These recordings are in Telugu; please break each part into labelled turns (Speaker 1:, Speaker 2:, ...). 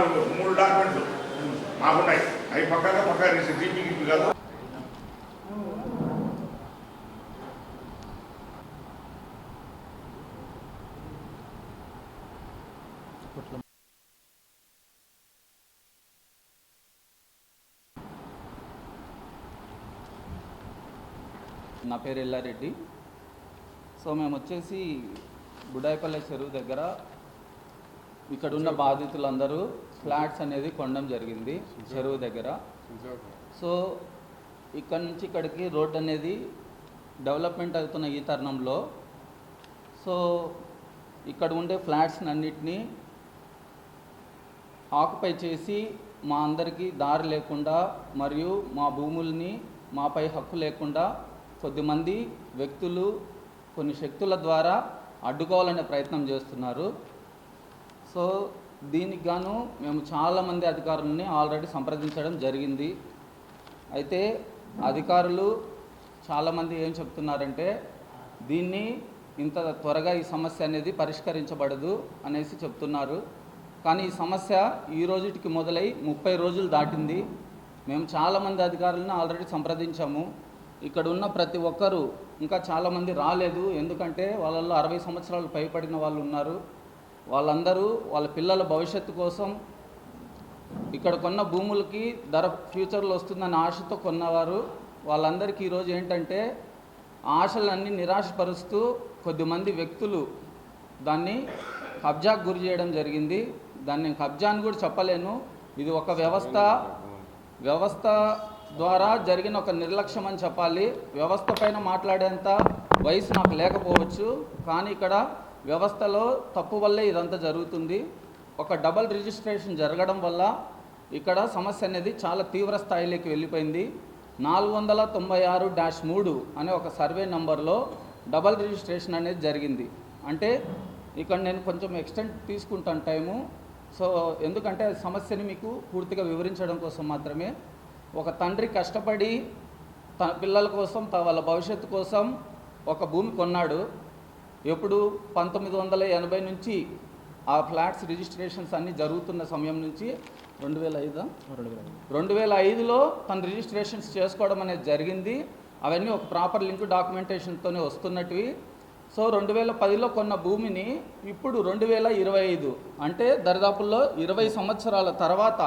Speaker 1: నాలుగు మూడు డాక్యుమెంట్లు. మాకున్నాయి. అవి పక్కగా పక్క జీపీ గీపీ కాదు
Speaker 2: నా పేరు ఎల్లారెడ్డి. సో మేము వచ్చేసి బుడాయిపల్లె చెరువు దగ్గర ఇక్కడ ఉన్న బాధితులందరూ ఫ్లాట్స్ అనేది కొనడం జరిగింది చెరువు దగ్గర. సో ఇక్కడ నుంచి ఇక్కడికి రోడ్ అనేది డెవలప్మెంట్ అవుతున్న ఈ తరుణంలో. సో ఇక్కడ ఉండే ఫ్లాట్స్ అన్నిటినీ ఆక్యుపై చేసి మా అందరికీ దారి లేకుండా మరియు మా భూముల్ని మాపై హక్కు లేకుండా కొద్దిమంది వ్యక్తులు కొన్ని శక్తుల ద్వారా అడ్డుకోవాలనే ప్రయత్నం చేస్తున్నారు. సో దీనికి గాను మేము చాలామంది అధికారులని ఆల్రెడీ సంప్రదించడం జరిగింది. అయితే అధికారులు చాలామంది ఏం చెప్తున్నారంటే దీన్ని ఇంత త్వరగా ఈ సమస్య అనేది పరిష్కరించబడదు అనేసి చెప్తున్నారు. కానీ ఈ సమస్య ఈ రోజుటికి మొదలై ముప్పై రోజులు దాటింది. మేము చాలామంది అధికారులను ఆల్రెడీ సంప్రదించాము. ఇక్కడ ఉన్న ప్రతి ఒక్కరూ ఇంకా చాలామంది రాలేదు. ఎందుకంటే వాళ్ళల్లో అరవై సంవత్సరాలు పైపడిన వాళ్ళు ఉన్నారు. వాళ్ళందరూ వాళ్ళ పిల్లల భవిష్యత్తు కోసం ఇక్కడ కొన్న భూములకి ధర ఫ్యూచర్లో వస్తుందన్న ఆశతో కొన్నవారు. వాళ్ళందరికీ ఈరోజు ఏంటంటే ఆశలన్నీ నిరాశపరుస్తూ కొద్దిమంది వ్యక్తులు దాన్ని కబ్జాకు గురి చేయడం జరిగింది. దాన్ని నేను కబ్జా అని కూడా చెప్పలేను. ఇది ఒక వ్యవస్థ. వ్యవస్థ ద్వారా జరిగిన ఒక నిర్లక్ష్యం అని చెప్పాలి. వ్యవస్థ పైన మాట్లాడేంత వయసు నాకు లేకపోవచ్చు. కానీ ఇక్కడ వ్యవస్థలో తప్పు వల్లే ఇదంతా జరుగుతుంది. ఒక డబల్ రిజిస్ట్రేషన్ జరగడం వల్ల ఇక్కడ సమస్య అనేది చాలా తీవ్ర స్థాయిలోకి వెళ్ళిపోయింది. నాలుగు వందల తొంభై ఆరు డాష్ మూడు అనే ఒక సర్వే నంబర్లో డబల్ రిజిస్ట్రేషన్ అనేది జరిగింది. అంటే ఇక్కడ నేను కొంచెం ఎక్స్టెంట్ తీసుకుంటాను టైము. సో ఎందుకంటే సమస్యని మీకు పూర్తిగా వివరించడం కోసం మాత్రమే. ఒక తండ్రి కష్టపడి తన పిల్లల కోసం త- వాళ్ళ భవిష్యత్తు కోసం ఒక భూమి కొన్నాడు. ఎప్పుడు పంతొమ్మిది వందల ఎనభై నుంచి ఆ ఫ్లాట్స్ రిజిస్ట్రేషన్స్ అన్నీ జరుగుతున్న సమయం నుంచి రెండు వేల ఐదా? రెండు వేల ఐదులో తను రిజిస్ట్రేషన్స్ చేసుకోవడం అనేది జరిగింది. అవన్నీ ఒక ప్రాపర్ లింక్ డాక్యుమెంటేషన్తోనే వస్తున్నటివి. సో రెండు వేల పదిలో కొన్న భూమిని ఇప్పుడు రెండు వేల ఇరవై ఐదు అంటే దరిదాపుల్లో ఇరవై సంవత్సరాల తర్వాత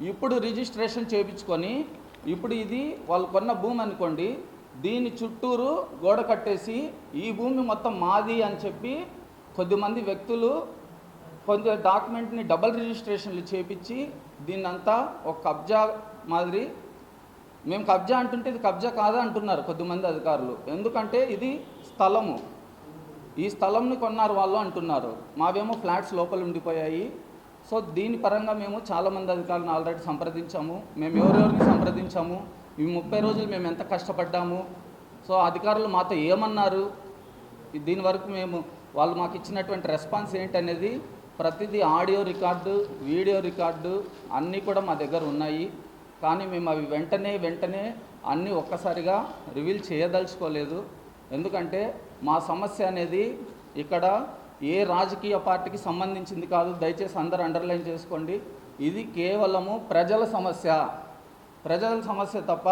Speaker 2: ఇప్పుడు రిజిస్ట్రేషన్ చేయించుకొని ఇప్పుడు ఇది వాళ్ళు కొన్న భూమి అనుకోండి దీని చుట్టూరు గోడ కట్టేసి ఈ భూమి మొత్తం మాది అని చెప్పి కొద్దిమంది వ్యక్తులు కొంత డాక్యుమెంట్ని డబల్ రిజిస్ట్రేషన్లు చేపించి దీన్నంతా ఒక కబ్జా మాదిరి. మేము కబ్జా అంటుంటే ఇది కబ్జా కాదా అంటున్నారు కొద్దిమంది అధికారులు. ఎందుకంటే ఇది స్థలము. ఈ స్థలంని కొన్నారు వాళ్ళు అంటున్నారు. మావేమో ఫ్లాట్స్ లోపల ఉండిపోయాయి. సో దీని పరంగా మేము చాలామంది అధికారులను ఆల్రెడీ సంప్రదించాము. మేము ఎవరెవరిని సంప్రదించాము? ఈ ముప్పై రోజులు మేము ఎంత కష్టపడ్డాము? సో అధికారులు మాతో ఏమన్నారు? దీని వరకు మేము వాళ్ళు మాకు ఇచ్చినటువంటి రెస్పాన్స్ ఏంటనేది ప్రతిదీ ఆడియో రికార్డు వీడియో రికార్డు అన్నీ కూడా మా దగ్గర ఉన్నాయి. కానీ మేము అవి వెంటనే వెంటనే అన్నీ ఒక్కసారిగా రివీల్ చేయదలుచుకోలేదు. ఎందుకంటే మా సమస్య అనేది ఇక్కడ ఏ రాజకీయ పార్టీకి సంబంధించింది కాదు. దయచేసి అందరూ అండర్లైన్ చేసుకోండి. ఇది కేవలము ప్రజల సమస్య. ప్రజల సమస్య తప్ప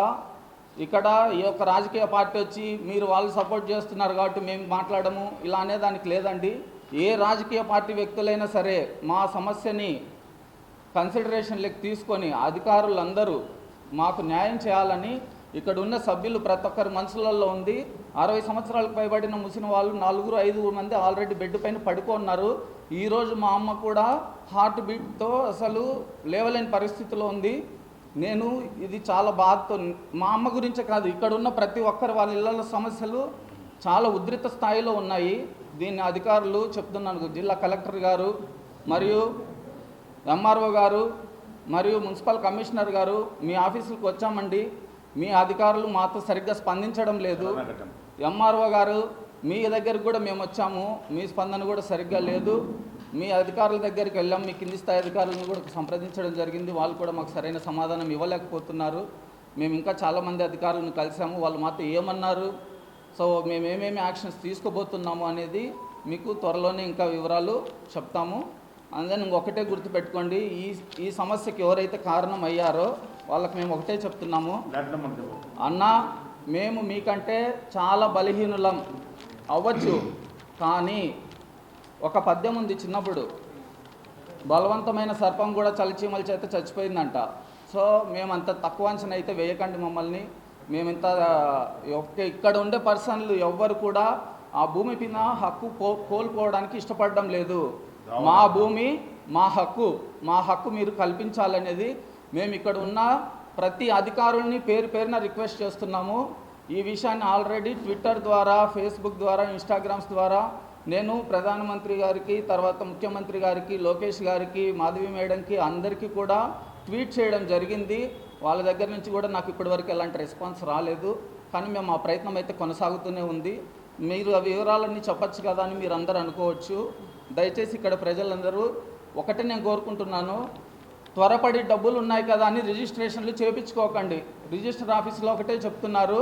Speaker 2: ఇక్కడ ఈ యొక్క రాజకీయ పార్టీ వచ్చి మీరు వాళ్ళు సపోర్ట్ చేస్తున్నారు కాబట్టి మేము మాట్లాడము ఇలా అనేదానికి లేదండి. ఏ రాజకీయ పార్టీ వ్యక్తులైనా సరే మా సమస్యని కన్సిడరేషన్లోకి తీసుకొని అధికారులందరూ మాకు న్యాయం చేయాలని ఇక్కడ ఉన్న సభ్యులు ప్రతి ఒక్కరి మనసులలో ఉంది. అరవై సంవత్సరాలకు పైబడిన ముసిన వాళ్ళు నలుగురు ఐదుగురు మంది ఆల్రెడీ బెడ్ పైన పడుకున్నారు ఈరోజు మా అమ్మ కూడా హార్ట్ బీట్తో అసలు లేవలేని పరిస్థితిలో ఉంది. నేను ఇది చాలా బాధతో మా అమ్మ గురించే కాదు ఇక్కడ ఉన్న ప్రతి ఒక్కరు వాళ్ళ ఇళ్ళ సమస్యలు చాలా ఉధృత స్థాయిలో ఉన్నాయి. దీన్ని అధికారులు చెప్తున్నాను. జిల్లా కలెక్టర్ గారు మరియు ఎంఆర్ఓ గారు మరియు మున్సిపల్ కమిషనర్ గారు మీ ఆఫీసులకు వచ్చామండి. మీ అధికారులు మాతో సరిగ్గా స్పందించడం లేదు. ఎంఆర్ఓ గారు మీ దగ్గరికి కూడా మేము వచ్చాము. మీ స్పందన కూడా సరిగ్గా లేదు. మీ అధికారుల దగ్గరికి వెళ్ళాం మీ కింది స్థాయి అధికారులను కూడా సంప్రదించడం జరిగింది. వాళ్ళు కూడా మాకు సరైన సమాధానం ఇవ్వలేకపోతున్నారు. మేము ఇంకా చాలామంది అధికారులను కలిసాము వాళ్ళు మాతో ఏమన్నారు? సో మేము ఏమేమి యాక్షన్స్ తీసుకోబోతున్నాము అనేది మీకు త్వరలోనే ఇంకా వివరాలు చెప్తాము. అందుకని ఇంకొకటే గుర్తుపెట్టుకోండి. ఈ ఈ సమస్యకి ఎవరైతే కారణం అయ్యారో వాళ్ళకి మేము ఒకటే చెప్తున్నాము. అన్న మేము మీకంటే చాలా బలహీనులం. అవ్వచ్చు. కానీ ఒక పద్యం ఉంది చిన్నప్పుడు. బలవంతమైన సర్పం కూడా చలిచీమల చేత చచ్చిపోయిందంట. సో మేము అంత తక్కువ అంచనా అయితే వేయకండి మమ్మల్ని. మేము ఇంత ఇక్కడ ఉండే పర్సన్లు ఎవ్వరు కూడా ఆ భూమి పైన హక్కు కో కోల్పోవడానికి ఇష్టపడడం లేదు. మా భూమి మా హక్కు మా హక్కు మీరు కల్పించాలనేది మేము ఇక్కడ ఉన్న ప్రతి అధికారుల్ని పేరు పేరున రిక్వెస్ట్ చేస్తున్నాము. ఈ విషయాన్ని ఆల్రెడీ ట్విట్టర్ ద్వారా ఫేస్బుక్ ద్వారా ఇన్స్టాగ్రామ్స్ ద్వారా నేను ప్రధానమంత్రి గారికి తర్వాత ముఖ్యమంత్రి గారికి లోకేష్ గారికి మాధవి మేడంకి అందరికీ కూడా ట్వీట్ చేయడం జరిగింది. వాళ్ళ దగ్గర నుంచి కూడా నాకు ఇప్పటివరకు ఎలాంటి రెస్పాన్స్ రాలేదు. కానీ మేము ఆ ప్రయత్నం అయితే కొనసాగుతూనే ఉంది. మీరు ఆ వివరాలన్నీ చెప్పచ్చు కదా అని మీరు అందరూ అనుకోవచ్చు. దయచేసి ఇక్కడ ప్రజలందరూ ఒకటే నేను కోరుకుంటున్నాను. త్వరపడి డబ్బులు ఉన్నాయి కదా అని రిజిస్ట్రేషన్లు చేపించుకోకండి. రిజిస్టర్ ఆఫీస్లో ఒకటే చెప్తున్నారు.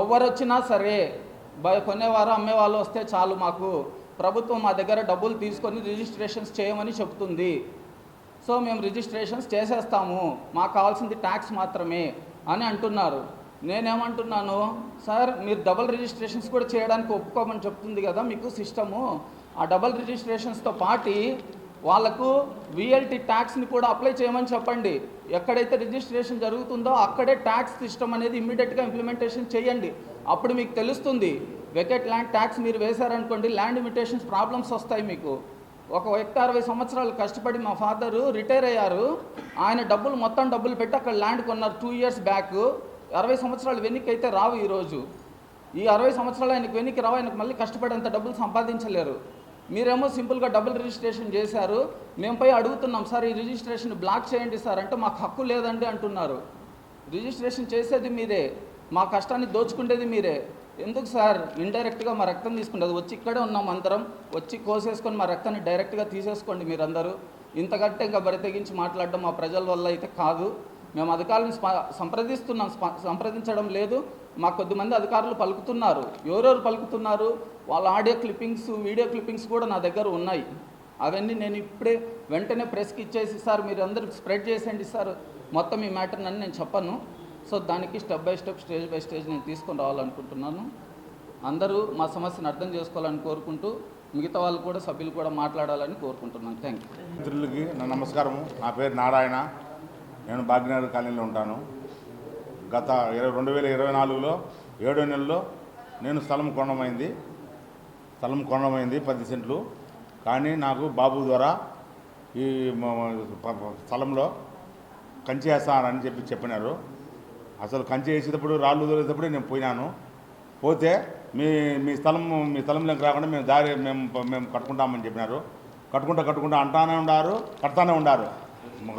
Speaker 2: ఎవరు వచ్చినా సరే కొనేవారు అమ్మేవాళ్ళు వస్తే చాలు మాకు. ప్రభుత్వం మా దగ్గర డబ్బులు తీసుకొని రిజిస్ట్రేషన్స్ చేయమని చెప్తుంది. సో మేము రిజిస్ట్రేషన్స్ చేసేస్తాము. మాకు కావాల్సింది ట్యాక్స్ మాత్రమే అని అంటున్నారు. నేనేమంటున్నాను సార్ మీరు డబుల్ రిజిస్ట్రేషన్స్ కూడా చేయడానికి ఒప్పుకోమని చెప్తుంది కదా మీకు సిస్టము. ఆ డబుల్ రిజిస్ట్రేషన్స్తో పాటి వాళ్ళకు విఎల్టీ ట్యాక్స్ని కూడా అప్లై చేయమని చెప్పండి. ఎక్కడైతే రిజిస్ట్రేషన్ జరుగుతుందో అక్కడే ట్యాక్స్ సిస్టమ్ అనేది ఇమ్మీడియట్గా ఇంప్లిమెంటేషన్ చేయండి. అప్పుడు మీకు తెలుస్తుంది వెకెట్ ల్యాండ్ ట్యాక్స్ మీరు వేశారనుకోండి ల్యాండ్ ఇమిటేషన్స్ ప్రాబ్లమ్స్ వస్తాయి మీకు. ఒక వ్యక్తి అరవై సంవత్సరాలు కష్టపడి మా ఫాదరు రిటైర్ అయ్యారు. ఆయన డబ్బులు మొత్తం డబ్బులు పెట్టి అక్కడ ల్యాండ్ కొన్నారు టూ ఇయర్స్ బ్యాక్ అరవై సంవత్సరాలు వెనక్కి అయితే రావు ఈరోజు. ఈ అరవై సంవత్సరాలు ఆయనకు వెనక్కి రావు ఆయనకు మళ్ళీ కష్టపడేంత డబ్బులు సంపాదించలేరు. మీరేమో సింపుల్గా డబుల్ రిజిస్ట్రేషన్ చేశారు. మేము పోయి అడుగుతున్నాం సార్ ఈ రిజిస్ట్రేషన్ బ్లాక్ చేయండి సార్ అంటే మాకు హక్కు లేదండి అంటున్నారు. రిజిస్ట్రేషన్ చేసేది మీరే మా కష్టాన్ని దోచుకునేది మీరే. ఎందుకు సార్? ఇండైరెక్ట్గా మా రక్తం తీసుకుంటుంది వచ్చి ఇక్కడే ఉన్నాం అందరం వచ్చి కోసేసుకొని మా రక్తాన్ని డైరెక్ట్గా తీసేసుకోండి మీరందరూ. ఇంతకంటే ఇంకా బరి తెగించి మాట్లాడడం మా ప్రజల వల్ల అయితే కాదు. మేము అధికారులను సంప్రదిస్తున్నాం స్ప- సంప్రదించడం లేదు. మా కొద్దిమంది అధికారులు పలుకుతున్నారు. ఎవరెవరు పలుకుతున్నారు? వాళ్ళ ఆడియో క్లిప్పింగ్స్ వీడియో క్లిప్పింగ్స్ కూడా నా దగ్గర ఉన్నాయి. అవన్నీ నేను ఇప్పుడే వెంటనే ప్రెస్కి ఇచ్చేసి సార్ మీరు అందరూ స్ప్రెడ్ చేసేయండి సార్. మొత్తం ఈ మ్యాటర్ అని నేను చెప్పను. సో దానికి step by step stage by stage నేను తీసుకొని రావాలనుకుంటున్నాను. అందరూ మా సమస్యను అర్థం చేసుకోవాలని కోరుకుంటూ మిగతా వాళ్ళు కూడా సభ్యులు కూడా మాట్లాడాలని కోరుకుంటున్నాను. థ్యాంక్ యూ
Speaker 1: మిత్రులకి నా నమస్కారము. నా పేరు నారాయణ. నేను భాగ్యనగర్ కాలనీలో ఉంటాను. గత ఇరవై రెండు వేల ఇరవై నాలుగులో ఏడో నెలలో నేను స్థలం కొనమైంది స్థలం కొనమైంది పది సెంట్లు. కానీ నాకు బాబు ద్వారా ఈ స్థలంలో కంచి వేస్తానని చెప్పి చెప్పినారు. అసలు కంచి వేసేటప్పుడు రాళ్ళు దొరికేటప్పుడు నేను పోయినాను. పోతే మీ మీ స్థలం మీ స్థలంలోకి రాకుండా మేము దారి మేము మేము కట్టుకుంటామని చెప్పినారు. కట్టుకుంటా కట్టుకుంటా అంటానే ఉండారు కడతానే ఉండారు.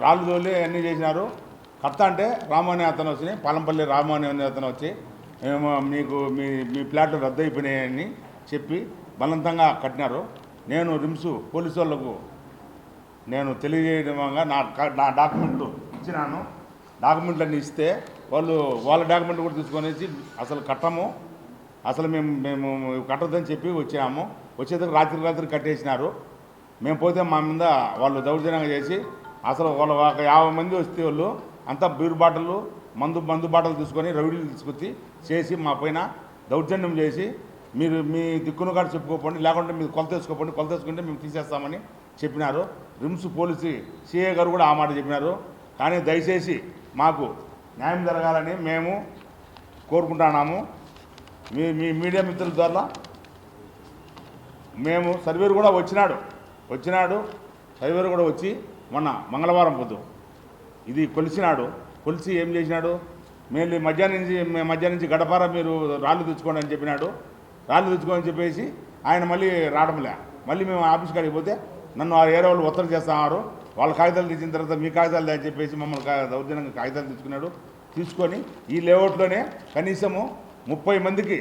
Speaker 1: రాళ్ళు తోలి అన్నీ చేసినారు. కడతా అంటే రాము అనే అతను వచ్చి పాలంపల్లి రాము అనే అతను వచ్చి మేము మీకు మీ మీ ప్లాట్లు రద్దు అయిపోయినాయని చెప్పి బలవంతంగా కట్టినారు. నేను రిమ్స్ పోలీసు వాళ్ళకు నేను తెలియజేయడంగా నా నా డాక్యుమెంట్లు ఇచ్చినాను. డాక్యుమెంట్లన్నీ ఇస్తే వాళ్ళు వాళ్ళ డాక్యుమెంట్ కూడా తీసుకొని అసలు కట్టము. అసలు మేము మేము కట్టొద్దని చెప్పి వచ్చాము. వచ్చేందుకు రాత్రి రాత్రి కట్టేసినారు. మేము పోతే మా మీద వాళ్ళు దౌర్జన్యంగా చేసి అసలు వాళ్ళ ఒక యాభై మంది వస్తే వాళ్ళు అంతా బీరు బాటలు మందు మందు బాటలు తీసుకొని రౌడీలు తీసుకొచ్చి చేసి మా పైన దౌర్జన్యం చేసి మీరు మీ దిక్కును కాడ చెప్పుకోకండి లేకుంటే మీరు కొలత వేసుకోకండి కొలత వేసుకుంటే మేము తీసేస్తామని చెప్పినారు. రిమ్స్ పోలీసు సిఏ గారు కూడా ఆ మాట చెప్పినారు. కానీ దయచేసి మాకు న్యాయం జరగాలని మేము కోరుకుంటున్నాము. మీ మీ మీడియా మిత్రుల ద్వారా మేము సర్వేరు కూడా వచ్చినాడు. వచ్చినాడు సర్వేరు కూడా వచ్చి మొన్న మంగళవారం పొద్దు. ఇది కొలిసినాడు. కొలిసి ఏం చేసినాడు? మేము మధ్యాహ్నం నుంచి మధ్యాహ్నం నుంచి గడపార మీరు రాళ్ళు తెచ్చుకోండి అని చెప్పినాడు. రాళ్ళు తెచ్చుకోని చెప్పేసి ఆయన మళ్ళీ రావడంలే మళ్ళీ మేము ఆఫీస్ కాడికి పోతే నన్ను ఆ ఏరే వాళ్ళు ఒత్తిడి చేస్తున్నారు. వాళ్ళ కాగితాలు తెచ్చిన తర్వాత మీ కాగితాలు అని చెప్పేసి మమ్మల్ని దౌర్జన్యంగా కాగితాలు తెచ్చుకున్నాడు తీసుకొని ఈ లేఅవుట్లోనే కనీసము ముప్పై మందికి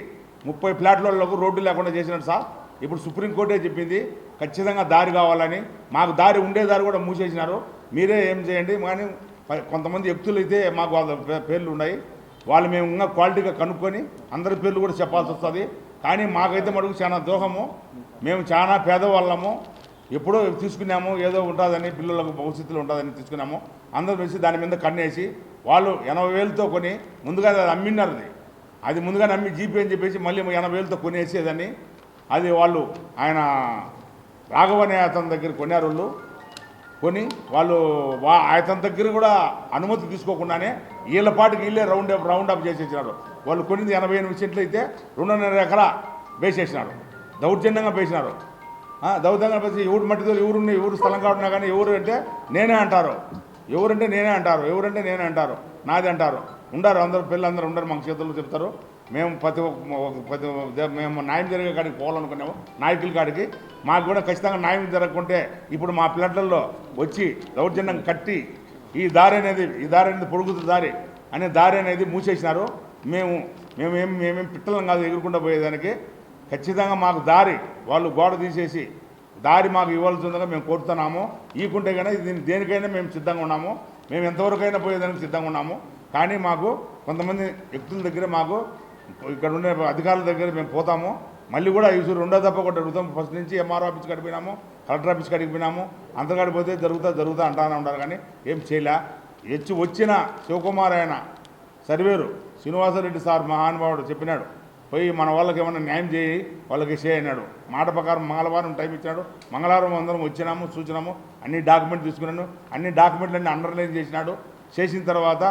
Speaker 1: ముప్పై ఫ్లాట్లకు రోడ్డు లేకుండా చేసినాడు సార్. ఇప్పుడు సుప్రీంకోర్టే చెప్పింది ఖచ్చితంగా దారి కావాలని. మాకు దారి ఉండే దారి కూడా మూసేసినారు. మీరే ఏం చేయండి? కానీ కొంతమంది వ్యక్తులు అయితే మాకు వాళ్ళ పే- పేర్లు ఉన్నాయి. వాళ్ళు మేము ఇంకా క్వాలిటీగా కనుక్కొని అందరి పేర్లు కూడా చెప్పాల్సి వస్తుంది. కానీ మాకైతే మటుకు చాలా దోహము మేము చాలా పేదవాళ్ళము. ఎప్పుడో తీసుకున్నాము ఏదో ఉంటుందని పిల్లలకు భవిష్యత్తులో ఉంటుందని తీసుకున్నాము. అందరూ వచ్చి దాని మీద కన్నేసి వాళ్ళు ఎనభై వేలతో కొని ముందుగా అది అమ్మినారు అది అది ముందుగా నమ్మి జీపీ అని చెప్పేసి మళ్ళీ ఎనభై వేలతో కొనేసేదని అది వాళ్ళు ఆయన రాఘవనే అతని దగ్గర కొన్నారు వాళ్ళు. కొని వాళ్ళు వా అతని దగ్గర కూడా అనుమతి తీసుకోకుండానే వీళ్ళ పాటికి వీళ్ళే రౌండ్ రౌండ్ అప్ చేసేసినారు. వాళ్ళు కొనింది ఎనభై ఎనిమిది సెంట్లు అయితే రెండున్నర ఎకరా వేసేసినారు. దౌర్జన్యంగా వేసినారు. దౌర్జన్యంగా వేసి ఎవరు మట్టితో ఎవరున్న ఎవరు స్థలం కావడం కానీ ఎవరు అంటే నేనే అంటారు. ఎవరంటే నేనే అంటారు ఎవరంటే నేనే అంటారు నాది అంటారు. ఉండారు అందరూ పిల్లలందరూ ఉండరు మాకు చేతుల్లో చెప్తారు. మేము ప్రతి ఒక్క ప్రతి మేము న్యాయం జరిగే కాడికి పోవాలనుకున్నాము. నాయకుల కాడికి. మాకు కూడా ఖచ్చితంగా న్యాయం జరగకుంటే ఇప్పుడు మా ప్లాట్లలో వచ్చి దౌర్జన్యం కట్టి ఈ దారి అనేది ఈ దారి అనేది పొడుగుతు దారి అనే దారి అనేది మూసేసినారు. మేము మేమేం మేమేం పిట్టలం కాదు ఎగురుకుండా పోయేదానికి. ఖచ్చితంగా మాకు దారి వాళ్ళు గోడ తీసేసి దారి మాకు ఇవ్వాల్సిందిగా మేము కోరుతున్నాము. ఈకుంటే కానీ దీని దేనికైనా మేము సిద్ధంగా ఉన్నాము. మేము ఎంతవరకైనా పోయేదానికి సిద్ధంగా ఉన్నాము. కానీ మాకు కొంతమంది వ్యక్తుల దగ్గర మాకు ఇక్కడ ఉండే అధికారుల దగ్గర మేము పోతాము. మళ్ళీ కూడా ఈ రెండో దప్ప కూడా అడుగుతాం ఫస్ట్ నుంచి ఎంఆర్ఓ ఆఫీస్ కడిపోయినాము కలెక్టర్ ఆఫీస్ కడిగిపోయినాము అంతకాడిపోతే అంతకాడికి పోతే జరుగుతా జరుగుతా అంటానే ఉంటారు కానీ ఏం చేయలే. ఎచ్చి వచ్చిన శివకుమార్ ఆయన సర్వేరు శ్రీనివాసరెడ్డి సార్ మహానుభావుడు చెప్పినాడు పోయి మన వాళ్ళకి ఏమన్నా న్యాయం చేయి వాళ్ళకి చేయి అన్నాడు మాట ప్రకారం మంగళవారం టైం ఇచ్చినాడు. మంగళవారం అందరం వచ్చినాము చూసినాము అన్ని డాక్యుమెంట్ తీసుకున్నాను. అన్ని డాక్యుమెంట్లన్నీ అండర్లైన్ చేసినాడు. చేసిన తర్వాత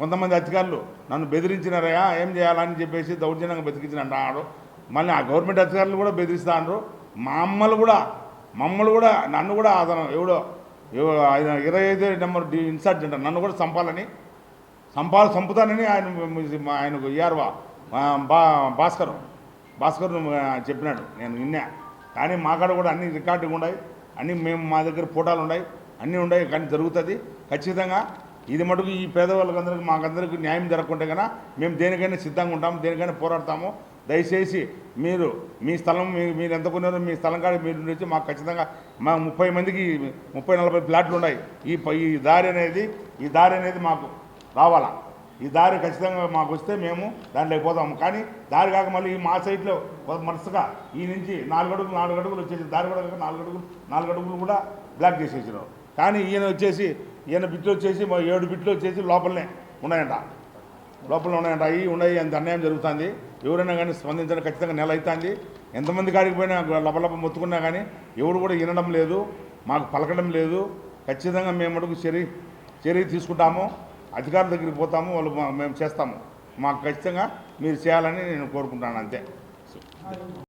Speaker 1: కొంతమంది అధికారులు నన్ను బెదిరించినారయ్యా ఏం చేయాలని చెప్పేసి దౌర్జన్యంగా బెదిరించిన అన్నాడు మళ్ళీ ఆ గవర్నమెంట్ అధికారులు కూడా బెదిరిస్తా అన్నారు మా అమ్మలు కూడా మమ్మల్ని కూడా నన్ను కూడా అతను ఎవడో ఆయన ఇరవై ఐదు నెంబర్ డి ఇన్సార్జ్ అంటారు నన్ను కూడా చంపాలని సంపాద చంపుతానని ఆయన ఆయనకు ఇయ్యారువా బా భాస్కర్ భాస్కర్ చెప్పినాడు. నేను విన్నా. కానీ మా కాడ కూడా అన్ని రికార్డులు ఉన్నాయి. అన్నీ మేము మా దగ్గర ఫోటోలు ఉన్నాయి. అన్నీ ఉన్నాయి. కానీ జరుగుతుంది. ఖచ్చితంగా ఇది మటుకు ఈ పేదవాళ్ళకందరికీ మాకందరికీ న్యాయం జరగకుంటే కన్నా మేము దేనికైనా సిద్ధంగా ఉంటాము దేనికైనా పోరాడతాము. దయచేసి మీరు మీ స్థలం మీ- మీరు ఎంత కొన్నారో మీ స్థలం కాడ మీరు నుంచి మాకు ఖచ్చితంగా మా ముప్పై మందికి ముప్పై నలభై ప్లాట్లు ఉన్నాయి. ఈ ఈ దారి అనేది ఈ దారి అనేది మాకు రావాలా? ఈ దారి ఖచ్చితంగా మాకు వస్తే మేము దాంట్లోకి పోతాము. కానీ దారి కాక మళ్ళీ ఈ మా సైట్లో మనసుగా ఈ నుంచి నాలుగు అడుగులు నాలుగు అడుగులు వచ్చేసి దారి కూడా నాలుగు అడుగులు నాలుగు అడుగులు కూడా బ్లాక్ చేసేసినారు. కానీ ఈయన వచ్చేసి ఈయన బిట్లు వచ్చేసి మా ఏడు బిట్లు వచ్చేసి లోపలనే ఉన్నాయంట. లోపల ఉన్నాయంట. అవి ఉన్నాయి అంత అన్యాయం జరుగుతుంది. ఎవరైనా కానీ స్పందించడం ఖచ్చితంగా నెల అవుతుంది ఎంతమంది కాడికి పోయినా లపలప మొత్తుకున్నా కానీ ఎవరు కూడా వినడం లేదు మాకు పలకడం లేదు. ఖచ్చితంగా మేము అడుగు చర్య చర్య తీసుకుంటాము. అధికారుల దగ్గరికి పోతాము వాళ్ళు మేము చేస్తాము. మాకు ఖచ్చితంగా మీరు చేయాలని నేను కోరుకుంటాను అంతే.